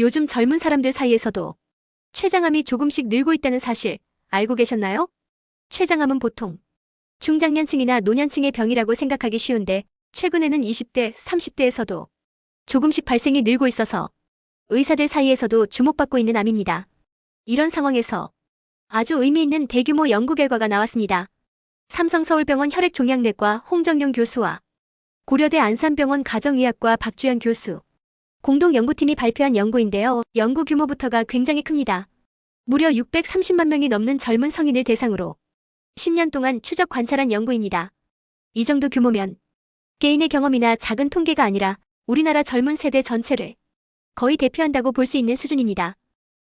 요즘 젊은 사람들 사이에서도 췌장암이 조금씩 늘고 있다는 사실 알고 계셨나요? 췌장암은 보통 중장년층이나 노년층의 병이라고 생각하기 쉬운데 최근에는 20대, 30대에서도 조금씩 발생이 늘고 있어서 의사들 사이에서도 주목받고 있는 암입니다. 이런 상황에서 아주 의미 있는 대규모 연구 결과가 나왔습니다. 삼성서울병원 혈액종양내과 홍정용 교수와 고려대 안산병원 가정의학과 박주연 교수, 공동 연구팀이 발표한 연구인데요. 연구 규모부터가 굉장히 큽니다. 무려 630만 명이 넘는 젊은 성인을 대상으로 10년 동안 추적 관찰한 연구입니다. 이 정도 규모면 개인의 경험이나 작은 통계가 아니라 우리나라 젊은 세대 전체를 거의 대표한다고 볼 수 있는 수준입니다.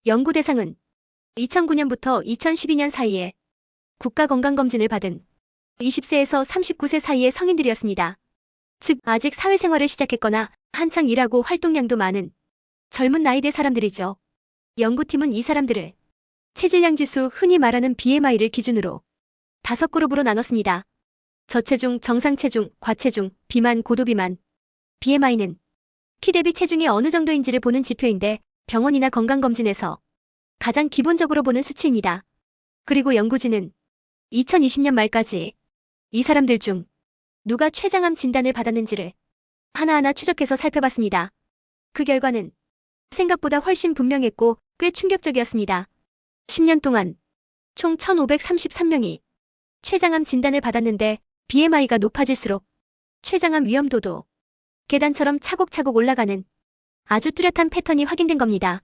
연구 대상은 2009년부터 2012년 사이에 국가건강검진을 받은 20세에서 39세 사이의 성인들이었습니다. 즉, 아직 사회생활을 시작했거나 한창 일하고 활동량도 많은 젊은 나이대 사람들이죠. 연구팀은 이 사람들을 체질량 지수 흔히 말하는 BMI를 기준으로 다섯 그룹으로 나눴습니다. 저체중, 정상체중, 과체중, 비만, 고도비만. BMI는 키 대비 체중이 어느 정도인지를 보는 지표인데 병원이나 건강검진에서 가장 기본적으로 보는 수치입니다. 그리고 연구진은 2020년 말까지 이 사람들 중 누가 췌장암 진단을 받았는지를 하나하나 추적해서 살펴봤습니다. 그 결과는 생각보다 훨씬 분명했고 꽤 충격적이었습니다. 10년 동안 총 1,533명이 췌장암 진단을 받았는데 BMI가 높아질수록 췌장암 위험도도 계단처럼 차곡차곡 올라가는 아주 뚜렷한 패턴이 확인된 겁니다.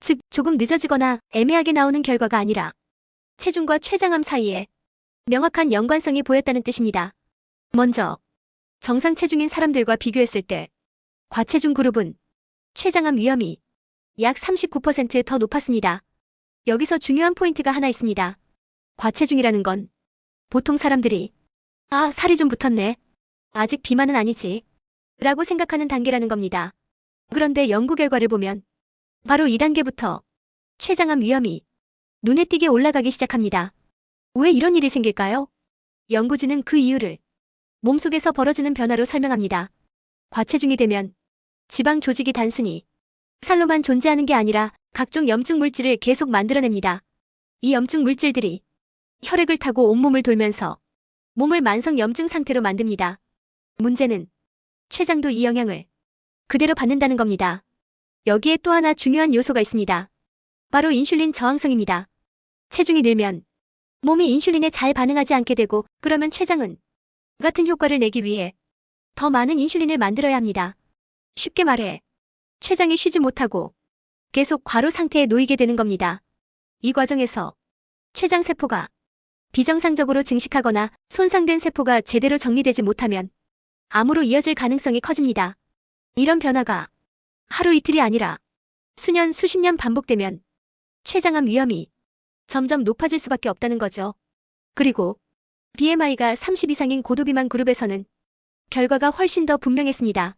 즉, 조금 늦어지거나 애매하게 나오는 결과가 아니라 체중과 췌장암 사이에 명확한 연관성이 보였다는 뜻입니다. 먼저, 정상 체중인 사람들과 비교했을 때 과체중 그룹은 췌장암 위험이 약 39%더 높았습니다. 여기서 중요한 포인트가 하나 있습니다. 과체중이라는 건 보통 사람들이 아, 살이 좀 붙었네. 아직 비만은 아니지. 라고 생각하는 단계라는 겁니다. 그런데 연구 결과를 보면 바로 2단계부터 췌장암 위험이 눈에 띄게 올라가기 시작합니다. 왜 이런 일이 생길까요? 연구진은 그 이유를 몸속에서 벌어지는 변화로 설명합니다. 과체중이 되면 지방 조직이 단순히 살로만 존재하는 게 아니라 각종 염증 물질을 계속 만들어냅니다. 이 염증 물질들이 혈액을 타고 온몸을 돌면서 몸을 만성 염증 상태로 만듭니다. 문제는 췌장도 이 영향을 그대로 받는다는 겁니다. 여기에 또 하나 중요한 요소가 있습니다. 바로 인슐린 저항성입니다. 체중이 늘면 몸이 인슐린에 잘 반응하지 않게 되고 그러면 췌장은 같은 효과를 내기 위해 더 많은 인슐린을 만들어야 합니다. 쉽게 말해 췌장이 쉬지 못하고 계속 과로 상태에 놓이게 되는 겁니다. 이 과정에서 췌장 세포가 비정상적으로 증식하거나 손상된 세포가 제대로 정리되지 못하면 암으로 이어질 가능성이 커집니다. 이런 변화가 하루 이틀이 아니라 수년, 수십 년 반복되면 췌장암 위험이 점점 높아질 수밖에 없다는 거죠. 그리고 BMI가 30 이상인 고도비만 그룹에서는 결과가 훨씬 더 분명했습니다.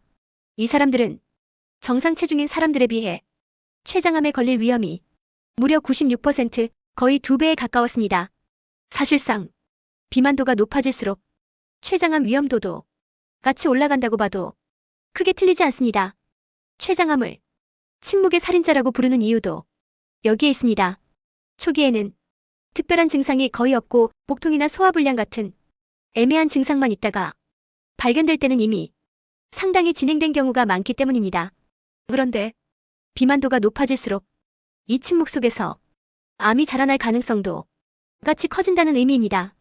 이 사람들은 정상 체중인 사람들에 비해 췌장암에 걸릴 위험이 무려 96% 거의 두 배에 가까웠습니다. 사실상 비만도가 높아질수록 췌장암 위험도도 같이 올라간다고 봐도 크게 틀리지 않습니다. 췌장암을 침묵의 살인자라고 부르는 이유도 여기에 있습니다. 초기에는 특별한 증상이 거의 없고 복통이나 소화불량 같은 애매한 증상만 있다가 발견될 때는 이미 상당히 진행된 경우가 많기 때문입니다. 그런데 비만도가 높아질수록 이 침묵 속에서 암이 자라날 가능성도 같이 커진다는 의미입니다.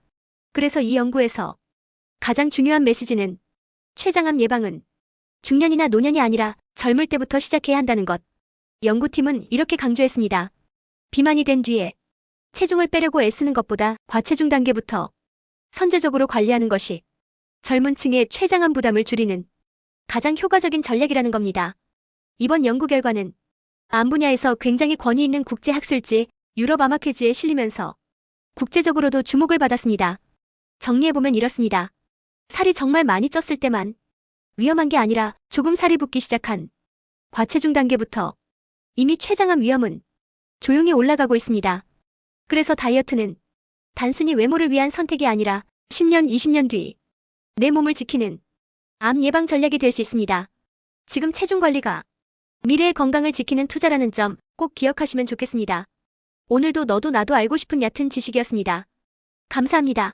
그래서 이 연구에서 가장 중요한 메시지는 췌장암 예방은 중년이나 노년이 아니라 젊을 때부터 시작해야 한다는 것. 연구팀은 이렇게 강조했습니다. 비만이 된 뒤에 체중을 빼려고 애쓰는 것보다 과체중 단계부터 선제적으로 관리하는 것이 젊은 층의 췌장암 부담을 줄이는 가장 효과적인 전략이라는 겁니다. 이번 연구 결과는 암 분야에서 굉장히 권위 있는 국제 학술지 유럽 아마케즈에 실리면서 국제적으로도 주목을 받았습니다. 정리해보면 이렇습니다. 살이 정말 많이 쪘을 때만 위험한 게 아니라 조금 살이 붙기 시작한 과체중 단계부터 이미 췌장암 위험은 조용히 올라가고 있습니다. 그래서 다이어트는 단순히 외모를 위한 선택이 아니라 10년, 20년 뒤 내 몸을 지키는 암 예방 전략이 될 수 있습니다. 지금 체중 관리가 미래의 건강을 지키는 투자라는 점 꼭 기억하시면 좋겠습니다. 오늘도 너도 나도 알고 싶은 얕은 지식이었습니다. 감사합니다.